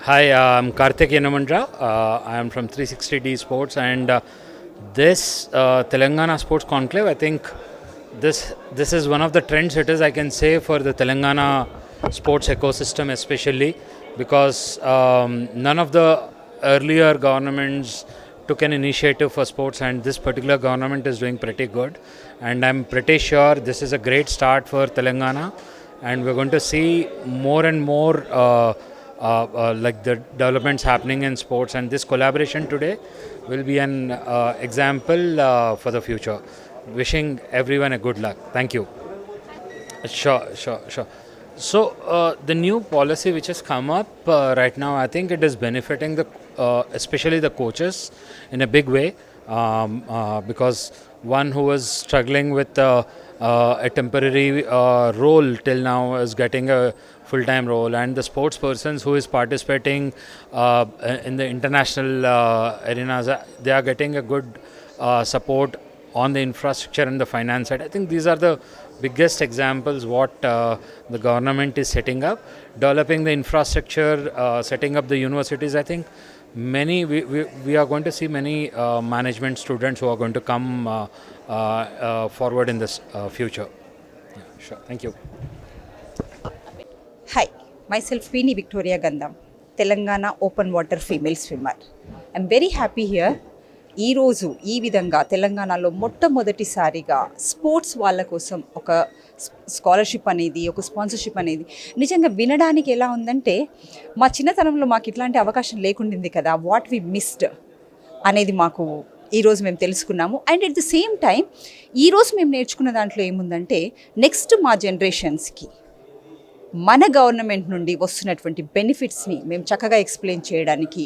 Hi, uh, I'm Karthik Yanamandra. Uh, I am from 360D Sports, and uh, this uh, Telangana Sports Conclave, I think this this is one of the trends. It is, I can say, for the Telangana sports ecosystem, especially because um, none of the earlier governments took an initiative for sports, and this particular government is doing pretty good. And I'm pretty sure this is a great start for Telangana, and we're going to see more and more. Uh, uh, uh, like the developments happening in sports. And this collaboration today will be an uh, example uh, for the future. Wishing everyone a good luck. Thank you. Sure sure sure. So uh, the new policy which has come up uh, right now i think it is benefiting the uh, especially the coaches in a big way. Um, uh, because one who was struggling with uh, a temporary uh, role till now is getting a full-time role. And the sports persons who is participating uh, in the international uh, arenas uh, they are getting a good uh, support on the infrastructure and the finance side. I think these are the biggest examples what uh, the government is setting up. Developing the infrastructure uh, setting up the universities i think many we, we, we are going to see many uh, management students who are going to come uh, uh, uh, Uh, uh, forward in this future future. Yeah, sure. Thank you. Hi myself పీని Victoria Gandham Telangana open water female swimmer I'm very happy here ఈరోజు ఈ విధంగా తెలంగాణలో మొట్టమొదటిసారిగా sports వాళ్ళ కోసం ఒక scholarship అనేది ఒక స్పాన్సర్షిప్ అనేది నిజంగా వినడానికి ఎలా ఉందంటే మా చిన్నతనంలో మాకు ఇట్లాంటి అవకాశం లేకుండింది కదా వాట్ వి మిస్డ్ అనేది మాకు ఈరోజు మేము తెలుసుకున్నాము. And at the same time ఈరోజు మేము నేర్చుకున్న దాంట్లో ఏముందంటే నెక్స్ట్ మా జనరేషన్స్కి మన గవర్నమెంట్ నుండి వస్తున్నటువంటి బెనిఫిట్స్ని మేము చక్కగా ఎక్స్ప్లెయిన్ చేయడానికి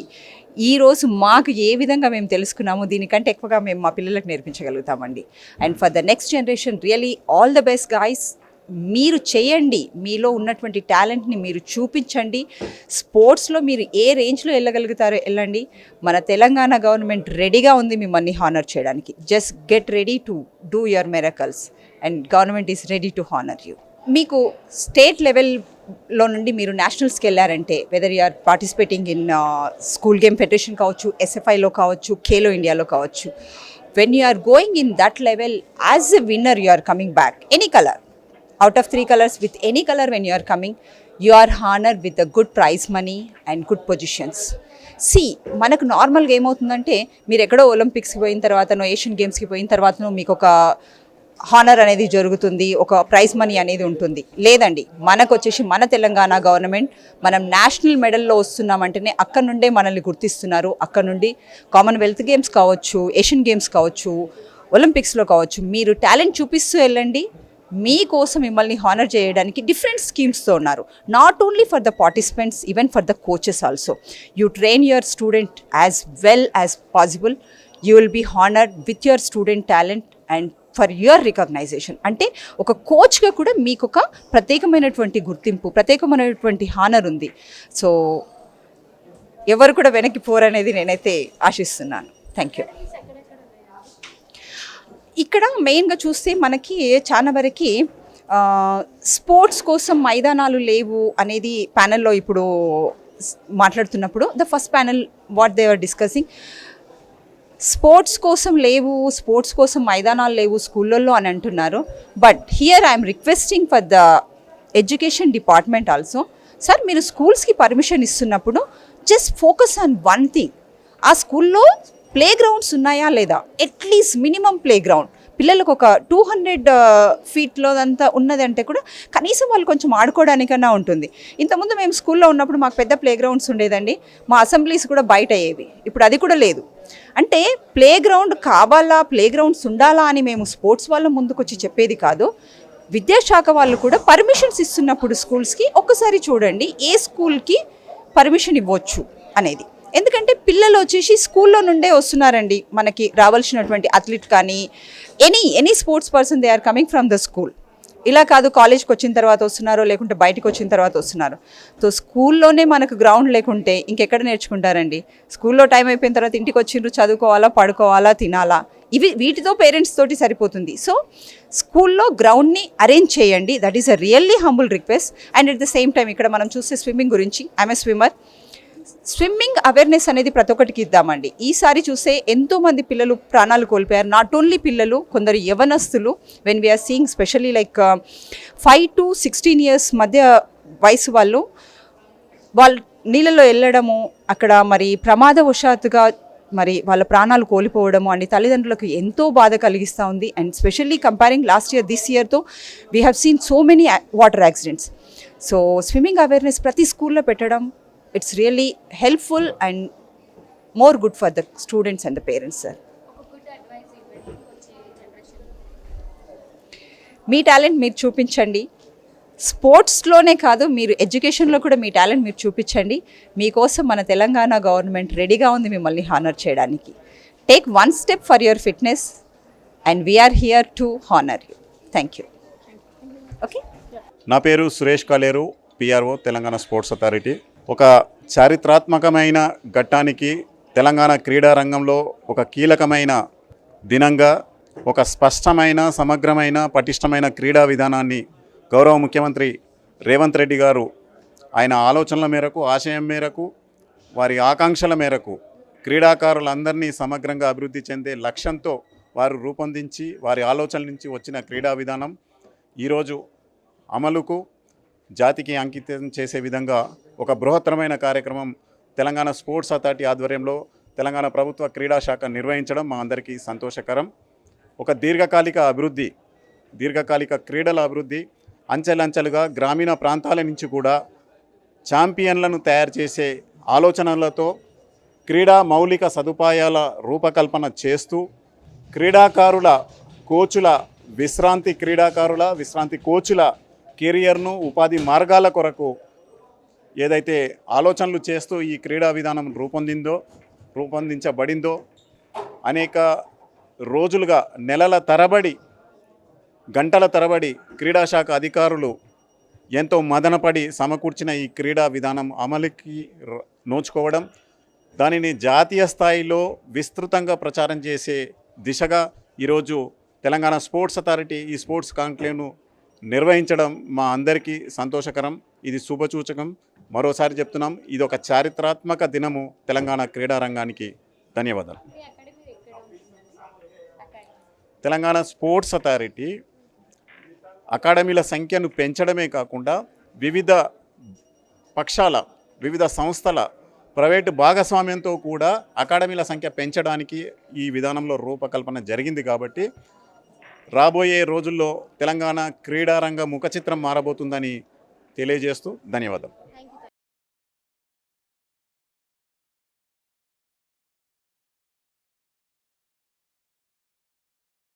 ఈరోజు మాకు ఏ విధంగా మేము తెలుసుకున్నామో దీనికంటే ఎక్కువగా మేము మా పిల్లలకు నేర్పించగలుగుతామండి. And for the next generation really all the best guys మీరు చేయండి. మీలో ఉన్నటువంటి టాలెంట్ని మీరు చూపించండి. స్పోర్ట్స్లో మీరు ఏ రేంజ్లో వెళ్ళగలుగుతారో వెళ్ళండి. మన తెలంగాణ గవర్నమెంట్ రెడీగా ఉంది మిమ్మల్ని హానర్ చేయడానికి. Just get ready to do your miracles and government is ready to honour you మీకు స్టేట్ లెవెల్లో నుండి మీరు నేషనల్స్కి వెళ్ళారంటే whether you're participating in school game federation కావచ్చు ఎస్ఎఫ్ఐలో కావచ్చు ఖేలో ఇండియాలో కావచ్చు when you are going in that level as a winner you are coming back any colour out of three colours with any colour when you're coming you are honour with a good prize money and good positions సి మనకు నార్మల్గా ఏమవుతుందంటే మీరు ఎక్కడో ఒలింపిక్స్కి పోయిన తర్వాతనో Asian గేమ్స్కి పోయిన తర్వాతనో మీకు ఒక హానర్ అనేది జరుగుతుంది ఒక ప్రైజ్ మనీ అనేది ఉంటుంది. లేదండి మనకు వచ్చేసి మన తెలంగాణ గవర్నమెంట్ మనం నేషనల్ మెడల్లో వస్తున్నామంటేనే అక్కడ నుండే మనల్ని గుర్తిస్తున్నారు. అక్కడ నుండి కామన్వెల్త్ గేమ్స్ కావచ్చు ఏషియన్ గేమ్స్ కావచ్చు ఒలింపిక్స్లో కావచ్చు మీరు టాలెంట్ చూపిస్తూ వెళ్ళండి. మీకోసం మిమ్మల్ని హానర్ చేయడానికి డిఫరెంట్ స్కీమ్స్తో ఉన్నారు. Not only for the participants even for the coaches also you train your student as well as possible you will be honoured with your student talent and for your recognition అంటే ఒక కోచ్గా కూడా మీకు ఒక ప్రత్యేకమైనటువంటి గుర్తింపు ప్రత్యేకమైనటువంటి హానర్ ఉంది. సో ఎవరు కూడా వెనక్కి పోరనేది నేనైతే ఆశిస్తున్నాను. థ్యాంక్ యూ ఇక్కడ మెయిన్గా చూస్తే మనకి చాలా వరకు స్పోర్ట్స్ కోసం మైదానాలు లేవు అనేది ప్యానెల్లో ఇప్పుడు మాట్లాడుతున్నప్పుడు the first panel what they are discussing sports కోసం లేవు స్పోర్ట్స్ కోసం మైదానాలు లేవు స్కూళ్ళల్లో అని అంటున్నారు. But here I'm requesting for the education department also sir మీరు స్కూల్స్కి పర్మిషన్ ఇస్తున్నప్పుడు just focus on one thing ఆ స్కూల్లో ప్లే గ్రౌండ్స్ ఉన్నాయా లేదా? అట్లీస్ట్ మినిమం ప్లే గ్రౌండ్ పిల్లలకు ఒక టూ హండ్రెడ్ ఫీట్లో అంతా ఉన్నది అంటే కూడా కనీసం వాళ్ళు కొంచెం ఆడుకోవడానికన్నా ఉంటుంది. ఇంతకుముందు మేము స్కూల్లో ఉన్నప్పుడు మాకు పెద్ద ప్లే గ్రౌండ్స్ ఉండేదండి. మా అసెంబ్లీస్ కూడా బయట అయ్యేవి. ఇప్పుడు అది కూడా లేదు. అంటే ప్లే గ్రౌండ్ కావాలా ప్లే గ్రౌండ్స్ ఉండాలా అని మేము స్పోర్ట్స్ వాళ్ళ ముందుకొచ్చి చెప్పేది కాదు. విద్యాశాఖ వాళ్ళు కూడా పర్మిషన్స్ ఇస్తున్నప్పుడు స్కూల్స్కి ఒక్కసారి చూడండి ఏ స్కూల్కి పర్మిషన్ ఇవ్వచ్చు అనేది. ఎందుకంటే పిల్లలు వచ్చేసి స్కూల్లో నుండే వస్తున్నారండి. మనకి రావాల్సినటువంటి అథ్లీట్ కానీ any any sports person they are coming from the school ఇలా కాదు కాలేజ్కి వచ్చిన తర్వాత వస్తున్నారు లేకుంటే బయటకు వచ్చిన తర్వాత వస్తున్నారు. సో స్కూల్లోనే మనకు గ్రౌండ్ లేకుంటే ఇంకెక్కడ నేర్చుకుంటారండి? స్కూల్లో టైం అయిపోయిన తర్వాత ఇంటికి వచ్చిండ్రు చదువుకోవాలా పడుకోవాలా తినాలా? ఇవి వీటితో పేరెంట్స్ తోటి సరిపోతుంది. సో స్కూల్లో గ్రౌండ్ని అరేంజ్ చేయండి. That is a really humble request and at the same time ఇక్కడ మనం చూస్తే స్విమ్మింగ్ గురించి I'm a swimmer swimming awareness అనేది ప్రతి ఒక్కటికి ఇద్దామండి. ఈసారి చూస్తే ఎంతోమంది పిల్లలు ప్రాణాలు కోల్పోయారు. నాట్ ఓన్లీ పిల్లలు కొందరు యవనస్తులు. When we're seeing specially like five to sixteen years మధ్య వయసు వాళ్ళు వాళ్ళు నీళ్ళలో వెళ్ళడము అక్కడ మరి ప్రమాదవశాత్తుగా మరి వాళ్ళ ప్రాణాలు కోల్పోవడము అని తల్లిదండ్రులకు ఎంతో బాధ కలిగిస్తూ ఉంది. And specially comparing last year this ఇయర్తో we have seen so many water accidents so swimming awareness ప్రతి స్కూల్లో పెట్టడం it's really helpful and more good for the students and the parents sir me talent మీరు చూపించండి. స్పోర్ట్స్లోనే కాదు మీరు ఎడ్యుకేషన్లో కూడా మీ talent మీరు చూపించండి. మీకోసం మన తెలంగాణ గవర్నమెంట్ రెడీగా ఉంది మిమ్మల్ని హానర్ చేయడానికి. Take one step for your fitness and we're here to honour you thank you okay నా పేరు సురేష్ కాలేరు పిఆర్ఓ తెలంగాణ స్పోర్ట్స్ అథారిటీ ఒక చారిత్రాత్మకమైన ఘట్టానికి తెలంగాణ క్రీడా రంగంలో ఒక కీలకమైన దినంగా ఒక స్పష్టమైన సమగ్రమైన పటిష్టమైన క్రీడా విధానాన్ని గౌరవ ముఖ్యమంత్రి రేవంత్ రెడ్డి గారు ఆయన ఆలోచనల మేరకు ఆశయం మేరకు వారి ఆకాంక్షల మేరకు క్రీడాకారులందరినీ సమగ్రంగా అభివృద్ధి చెందే లక్ష్యంతో వారు రూపొందించి వారి ఆలోచనల నుంచి వచ్చిన క్రీడా విధానం ఈరోజు అమలుకు జాతికి అంకితం చేసే విధంగా ఒక బృహత్తరమైన కార్యక్రమం తెలంగాణ స్పోర్ట్స్ అథారిటీ ఆధ్వర్యంలో తెలంగాణ ప్రభుత్వ క్రీడా శాఖ నిర్వహించడం మా అందరికీ సంతోషకరం. ఒక దీర్ఘకాలిక అభివృద్ధి దీర్ఘకాలిక క్రీడల అభివృద్ధి అంచెలంచెలుగా గ్రామీణ ప్రాంతాల నుంచి కూడా ఛాంపియన్లను తయారు చేసే ఆలోచనలతో క్రీడా మౌలిక సదుపాయాల రూపకల్పన చేస్తూ క్రీడాకారుల కోచుల విశ్రాంతి క్రీడాకారుల విశ్రాంతి కోచుల కెరియర్ను ఉపాధి మార్గాల కొరకు ఏదైతే ఆలోచనలు చేస్తూ ఈ క్రీడా విధానం రూపొందిందో రూపొందించబడిందో అనేక రోజులుగా నెలల తరబడి గంటల తరబడి క్రీడాశాఖ అధికారులు ఎంతో మదనపడి సమకూర్చిన ఈ క్రీడా విధానం అమలుకి నోచుకోవడం దానిని జాతీయ స్థాయిలో విస్తృతంగా ప్రచారం చేసే దిశగా ఈరోజు తెలంగాణ స్పోర్ట్స్ అథారిటీ ఈ స్పోర్ట్స్ కాంక్లేవ్ను నిర్వహించడం మా అందరికీ సంతోషకరం. ఇది శుభసూచకం మరోసారి చెప్తున్నాం ఇది ఒక చారిత్రాత్మక దినము తెలంగాణ క్రీడారంగానికి. ధన్యవాదాలు. తెలంగాణ స్పోర్ట్స్ అథారిటీ అకాడమీల సంఖ్యను పెంచడమే కాకుండా వివిధ పక్షాల వివిధ సంస్థల ప్రైవేటు భాగస్వామ్యంతో కూడా అకాడమీల సంఖ్య పెంచడానికి ఈ విధానంలో రూపకల్పన జరిగింది కాబట్టి రాబోయే రోజుల్లో తెలంగాణ క్రీడారంగ ముఖచిత్రం మారబోతుందని తెలియజేస్తూ ధన్యవాదాలు.